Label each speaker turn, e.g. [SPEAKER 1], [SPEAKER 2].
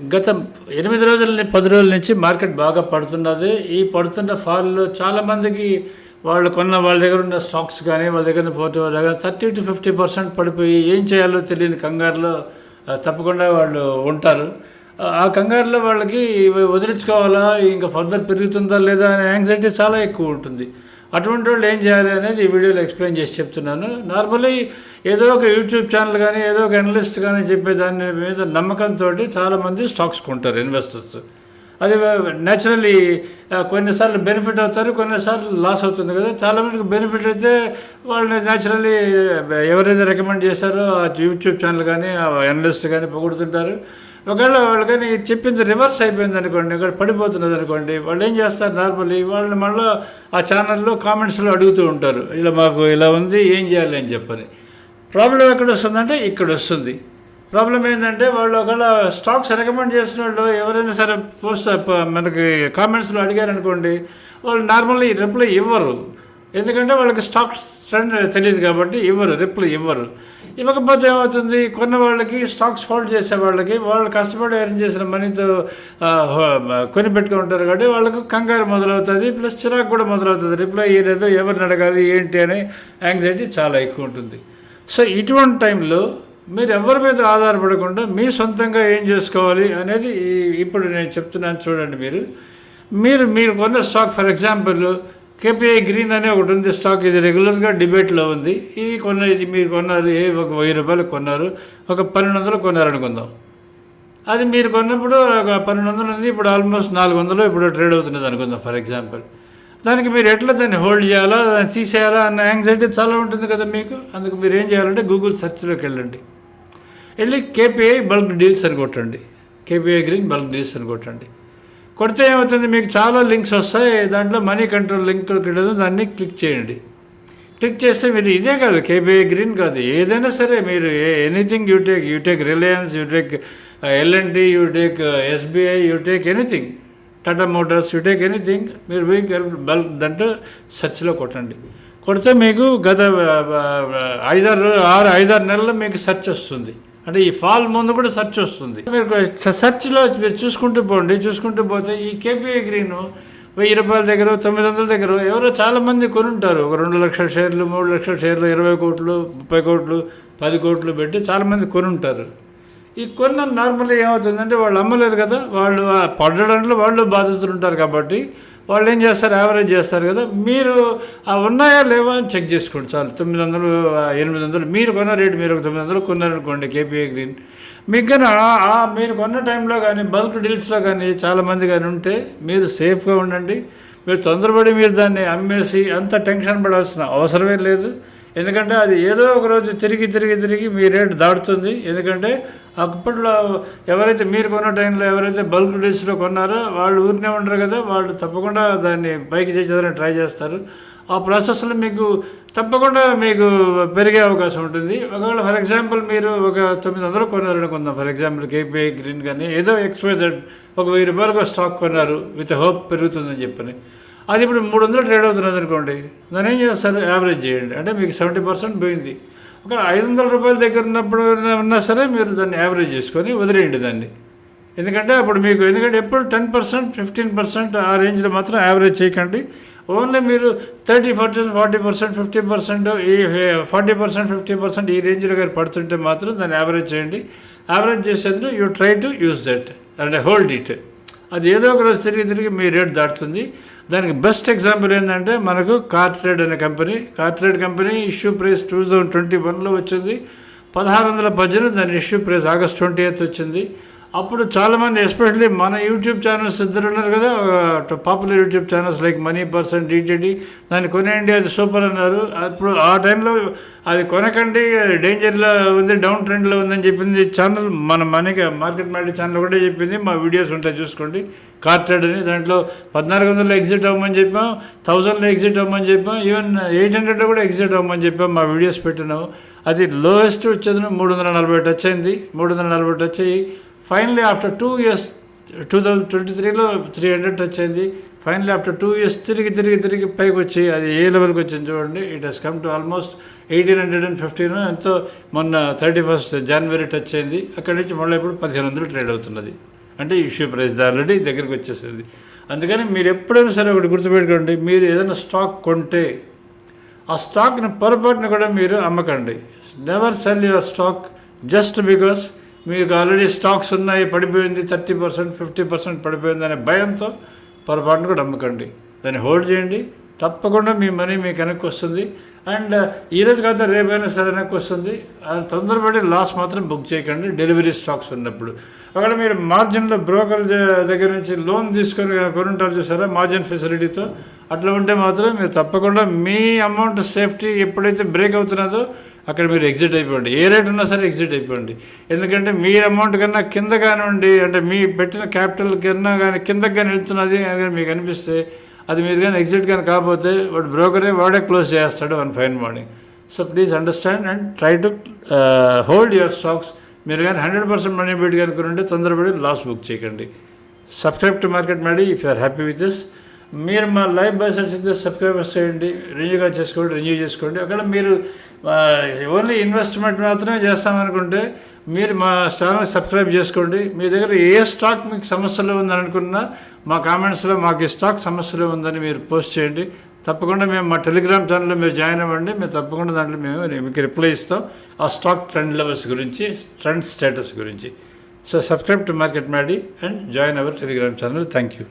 [SPEAKER 1] గత ఎనిమిది రోజుల పది రోజుల నుంచి మార్కెట్ బాగా పడుతున్నది. ఈ పడుతున్న ఫాల్లో చాలామందికి వాళ్ళు కొన్న వాళ్ళ దగ్గర ఉన్న స్టాక్స్ కానీ వాళ్ళ దగ్గర ఉన్న పోటీ వాళ్ళ దగ్గర థర్టీ టు ఫిఫ్టీ పర్సెంట్ పడిపోయి ఏం చేయాలో తెలియని కంగారులో తప్పకుండా వాళ్ళు ఉంటారు. ఆ, కంగారులో వాళ్ళకి వదిలించుకోవాలా? ఇంకా ఫర్దర్ పెరుగుతుందా లేదా అనే యాంగ్జైటీ చాలా ఎక్కువ ఉంటుంది. అటువంటి వాళ్ళు ఏం చేయాలి అనేది ఈ వీడియోలో ఎక్స్ప్లెయిన్ చేసి చెప్తున్నాను. నార్మల్లీ ఏదో ఒక యూట్యూబ్ ఛానల్ కానీ ఏదో ఒక అనలిస్ట్ కానీ చెప్పే దాని మీద నమ్మకంతో చాలామంది స్టాక్స్ కొంటారు ఇన్వెస్టర్స్. అది న్యాచురల్లీ కొన్నిసార్లు బెనిఫిట్ అవుతారు కొన్నిసార్లు లాస్ అవుతుంది కదా. చాలా మందికి బెనిఫిట్ అయితే వాళ్ళని న్యాచురల్లీ ఎవరైతే రికమెండ్ చేశారో ఆ యూట్యూబ్ ఛానల్ కానీ ఆ అనలిస్ట్ కానీ పొగుడుతుంటారు. ఒకవేళ వాళ్ళు కానీ చెప్పింది రివర్స్ అయిపోయింది అనుకోండి ఇక్కడ పడిపోతున్నది అనుకోండి వాళ్ళు ఏం చేస్తారు నార్మల్లీ వాళ్ళని మళ్ళీ ఆ ఛానల్లో కామెంట్స్లో అడుగుతూ ఉంటారు ఇలా మాకు ఇలా ఉంది ఏం చేయాలి అని చెప్పని. ప్రాబ్లం ఎక్కడ వస్తుందంటే ఇక్కడ వస్తుంది. ప్రాబ్లం ఏంటంటే వాళ్ళు ఒకవేళ స్టాక్స్ రికమెండ్ చేసిన వాళ్ళు ఎవరైనా సరే పోస్ట్ మనకి కామెంట్స్లో అడిగారు అనుకోండి వాళ్ళు నార్మల్లీ రిప్లై ఇవ్వరు. ఎందుకంటే వాళ్ళకి స్టాక్స్ ట్రెండ్ తెలియదు కాబట్టి ఇవ్వరు రిప్లై ఇవ్వరు. ఇవ్వకపోతే ఏమవుతుంది? కొన్న వాళ్ళకి స్టాక్స్ హోల్డ్ చేసే వాళ్ళకి వాళ్ళు కష్టపడి అరేంజ్ చేసిన మనీతో కొని పెట్టుకుని కొని పెట్టుకుంటారు కాబట్టి వాళ్ళకు కంగారు మొదలవుతుంది ప్లస్ చిరాకు కూడా మొదలవుతుంది. రిప్లై ఇయ్యలేదు ఎవరిని అడగాలి ఏంటి అనే యాంగ్జైటీ చాలా ఎక్కువ ఉంటుంది. సో ఇటువంటి టైంలో మీరు ఎవరి మీద ఆధారపడకుండా మీ సొంతంగా ఏం చేసుకోవాలి అనేది ఇప్పుడు నేను చెప్తున్నాను చూడండి మీరు. మీరు మీరు కొన్న stock for example KPI green అనే ఒకటి ఉంది స్టాక్ ఇది రెగ్యులర్గా డిబేట్లో ఉంది. ఇది కొన్న ఇది మీరు కొన్నారు ఏ ఒక వెయ్యి రూపాయలు కొన్నారు ఒక పన్నెండు వందలు కొన్నారు అనుకుందాం అది మీరు కొన్నప్పుడు ఒక పన్నెండు వందలు ఉంది ఇప్పుడు ఆల్మోస్ట్ నాలుగు వందలు ఇప్పుడు ట్రేడ్ అవుతున్నది అనుకుందాం ఫర్ ఎగ్జాంపుల్ దానికి మీరు ఎట్లా దాన్ని హోల్డ్ చేయాలా దాన్ని తీసేయాలా అన్న యాంగ్జైటీ చాలా ఉంటుంది కదా మీకు? అందుకు మీరు ఏం చేయాలంటే గూగుల్ సెర్చ్లోకి వెళ్ళండి. వెళ్ళి కేపీఐ బల్క్ డీల్స్ అని కొట్టండి. కేపీఐ గ్రీన్ బల్క్ డీల్స్ అని కొట్టండి. కొడితే ఏమవుతుంది? మీకు చాలా లింక్స్ వస్తాయి. దాంట్లో మనీ కంట్రోల్ లింక్ దాన్ని క్లిక్ చేయండి. క్లిక్ చేస్తే మీరు ఇదే కాదు. కేబీఐ గ్రీన్ కాదు. ఏదైనా సరే మీరు anything you take you take Reliance you take LNT you take SBI you take anything. Tata motors you take anything. మీరు పోయి బల్క్ దాంట్లో సెర్చ్లో కొట్టండి. కొడితే మీకు గత ఐదారు ఆరు ఐదారు నెలల్లో మీకు సెర్చ్ వస్తుంది. అంటే ఈ ఫాల్ ముందు కూడా సెర్చ్ వస్తుంది. మీరు సెర్చ్లో మీరు చూసుకుంటూ పోండి. చూసుకుంటూ పోతే ఈ కేపీఐ గ్రీన్ వెయ్యి రూపాయల దగ్గర తొమ్మిది వందల దగ్గర ఎవరో చాలామంది కొనుంటారు. ఒక రెండు లక్షల షేర్లు మూడు లక్షల షేర్లు ఇరవై కోట్లు ముప్పై కోట్లు పది కోట్లు పెట్టి చాలామంది కొనుంటారు. ఈ కొన్న నార్మల్గా ఏమవుతుందంటే వాళ్ళు అమ్మలేదు కదా వాళ్ళు పడడంలో వాళ్ళు బాధితులు ఉంటారు కాబట్టి వాళ్ళు ఏం చేస్తారు? యావరేజ్ చేస్తారు కదా. మీరు ఆ ఉన్నాయా? లేవా? అని చెక్ చేసుకోండి. చాలు. తొమ్మిది వందలు ఎనిమిది వందలు. మీరు కొన్న రేటు మీరు ఒక తొమ్మిది వందలు కొన్నారనుకోండి కేపీఏ గ్రీన్ మీకు కానీ మీరు కొన్న టైంలో కానీ బల్క్ డీల్స్లో కానీ చాలామంది కానీ ఉంటే మీరు సేఫ్గా ఉండండి. మీరు తొందరపడి మీరు దాన్ని అమ్మేసి అంత టెన్షన్ పడాల్సిన అవసరమే లేదు. ఎందుకంటే అది ఏదో ఒక రోజు తిరిగి తిరిగి తిరిగి మీ రేటు దాటుతుంది. ఎందుకంటే అప్పట్లో ఎవరైతే మీరు కొన్న టైంలో ఎవరైతే బల్క్ డేస్లో కొన్నారో వాళ్ళు ఊరినే ఉండరు కదా వాళ్ళు తప్పకుండా దాన్ని పైకి చేసేదాన్ని ట్రై చేస్తారు. ఆ ప్రాసెస్లో మీకు తప్పకుండా మీకు పెరిగే అవకాశం ఉంటుంది. ఒకవేళ ఫర్ ఎగ్జాంపుల్ మీరు ఒక తొమ్మిది వందలు కొన్నారు అనుకుందాం ఫర్ ఎగ్జాంపుల్ కేపీఐ గ్రీన్ కానీ ఏదో ఎక్స్పోజర్ ఒక వెయ్యి రూపాయలకు స్టాక్ కొన్నారు. విత్ హోప్ పెరుగుతుందని చెప్పని. అది ఇప్పుడు మూడు వందలు ట్రేడ్ అవుతున్నది అనుకోండి దాని ఏం చేస్తారు యావరేజ్ చేయండి. అంటే మీకు సెవెంటీ పర్సెంట్ పోయింది. ఒక ఐదు వందల రూపాయల దగ్గర ఉన్నప్పుడు ఉన్నా సరే మీరు దాన్ని యావరేజ్ చేసుకొని వదిలేయండి దాన్ని. ఎందుకంటే అప్పుడు మీకు ఎందుకంటే ఎప్పుడు టెన్ పర్సెంట్ ఫిఫ్టీన్ పర్సెంట్ ఆ రేంజ్లో మాత్రం యావరేజ్ చేయకండి. ఓన్లీ మీరు thirty forty forty percent fifty percent ఈ ఫార్టీ పర్సెంట్ ఫిఫ్టీ పర్సెంట్ ఈ రేంజ్లో గారు పడుతుంటే మాత్రం దాన్ని యావరేజ్ చేయండి. యావరేజ్ చేసేందుకు you try to use that అంటే హోల్డ్ ఇట్ అది ఏదో ఒక రోజు తిరిగి తిరిగి మీ రేట్ దాటుతుంది. దానికి బెస్ట్ ఎగ్జాంపుల్ ఏంటంటే మనకు కార్ ట్రేడ్ అనే company CarTrade company issue price two thousand twenty వన్లో వచ్చింది. పదహారు వందల పద్దెనిమిది దాని issue price August twenty eighth వచ్చింది. అప్పుడు చాలామంది ఎస్పెషల్లీ మన యూట్యూబ్ ఛానల్స్ ఇద్దరు ఉన్నారు కదా popular YouTube channels like money person డీటీడీ దాన్ని కొనేయండి అది సూపర్ అన్నారు. అప్పుడు ఆ టైంలో అది కొనకండి డేంజర్లో ఉంది డౌన్ ట్రెండ్లో ఉందని చెప్పింది ఛానల్ మన మనకి మార్కెట్ మ్యాడీ ఛానల్ కూడా చెప్పింది మా వీడియోస్ ఉంటాయి చూసుకోండి. కార్ ట్రేడ్ అని దాంట్లో పద్నాలుగు వందలు ఎగ్జిట్ అవ్వమని చెప్పాం థౌజండ్లో ఎగ్జిట్ అవ్వమని చెప్పాం ఈవెన్ ఎయిట్ హండ్రెడ్లో కూడా ఎగ్జిట్ అవ్వమని చెప్పాం మా వీడియోస్ పెట్టినాము అది లోయెస్ట్ వచ్చేది మూడు వందల నలభై టచ్ అయింది మూడు వందల నలభై టచ్ అయ్యి finally after two years two thousand twenty త్రీలో త్రీ హండ్రెడ్ టచ్ అయింది. ఫైనలీ ఆఫ్టర్ టూ ఇయర్స్ తిరిగి తిరిగి తిరిగి పైకి వచ్చి అది ఏ లెవెల్కి వచ్చింది చూడండి. It has come to almost eighteen hundred and fifteen ఎంతో మొన్న థర్టీ ఫస్ట్ జనవరి టచ్ అయింది. అక్కడి నుంచి మళ్ళీ ఇప్పుడు పదిహేను వందలు ట్రేడ్ అవుతున్నది. అంటే ఇష్యూ ప్రైస్ ఆల్రెడీ దగ్గరికి వచ్చేసింది. అందుకని మీరు ఎప్పుడైనా సరే ఒకటి గుర్తుపెట్టుకోండి. మీరు ఏదైనా స్టాక్ కొంటే ఆ స్టాక్ని పొరపాటున కూడా మీరు అమ్మకండి. Never sell your stock just because మీకు ఆల్రెడీ స్టాక్స్ ఉన్నాయి పడిపోయింది థర్టీ పర్సెంట్ ఫిఫ్టీ పర్సెంట్ పడిపోయింది అనే భయంతో పొరపాటున కూడా అమ్మకండి దాన్ని హోల్డ్ చేయండి. తప్పకుండా మీ మనీ మీకు వెనక్కి వస్తుంది. అండ్ ఈరోజు కాదు రేపైనా సరే నాకు వస్తుంది. తొందరపడి లాస్ మాత్రం బుక్ చేయకండి. డెలివరీ స్టాక్స్ ఉన్నప్పుడు. అక్కడ మీరు మార్జిన్లో బ్రోకర్ దగ్గర నుంచి లోన్ తీసుకొని కొనుంటారు చూసారా? మార్జిన్ ఫెసిలిటీతో. అట్లా ఉంటే మాత్రం మీరు తప్పకుండా మీ అమౌంట్ సేఫ్టీ ఎప్పుడైతే బ్రేక్ అవుతున్నదో అక్కడ మీరు ఎగ్జిట్ అయిపోండి. ఏ రేట్ ఉన్నా సరే ఎగ్జిట్ అయిపోండి. ఎందుకంటే మీ అమౌంట్ కన్నా కింద కానివ్వండి అంటే మీ పెట్టిన క్యాపిటల్ కన్నా కానీ కిందకి కానీ వెళ్తున్నది అని కానీ మీకు అనిపిస్తే అది మీరు కానీ ఎగ్జిట్ కానీ కాకపోతే వాడు బ్రోకరే వాడే క్లోజ్ చేస్తాడు one fine morning so please understand and try to hold your stocks మీరు కానీ హండ్రెడ్ పర్సెంట్ మనీ పెట్టి కనుకుంటే తొందరపడి లాస్ బుక్ చేయకండి. Subscribe to market Maddy if you're happy with this మీరు మా లైవ్ బైసెన్స్ అయితే సబ్స్క్రైబర్స్ చేయండి రిన్యూగా చేసుకోండి రిన్యూ చేసుకోండి. అక్కడ మీరు ఓన్లీ ఇన్వెస్ట్మెంట్ మాత్రమే చేస్తామనుకుంటే మీరు మా ఛానల్ సబ్స్క్రైబ్ చేసుకోండి. మీ దగ్గర ఏ స్టాక్ మీకు సమస్యలో ఉందని అనుకున్నా మా కామెంట్స్లో మాకు ఈ స్టాక్ సమస్యలో ఉందని మీరు పోస్ట్ చేయండి. తప్పకుండా మేము మా టెలిగ్రామ్ ఛానల్లో మీరు జాయిన్ అవ్వండి. మేము తప్పకుండా దాంట్లో మేము మీకు రిప్లై ఇస్తాం. ఆ స్టాక్ ట్రెండ్ లెవెల్స్ గురించి ట్రెండ్ స్టేటస్ గురించి. So subscribe to market Maddy and join our Telegram channel thank you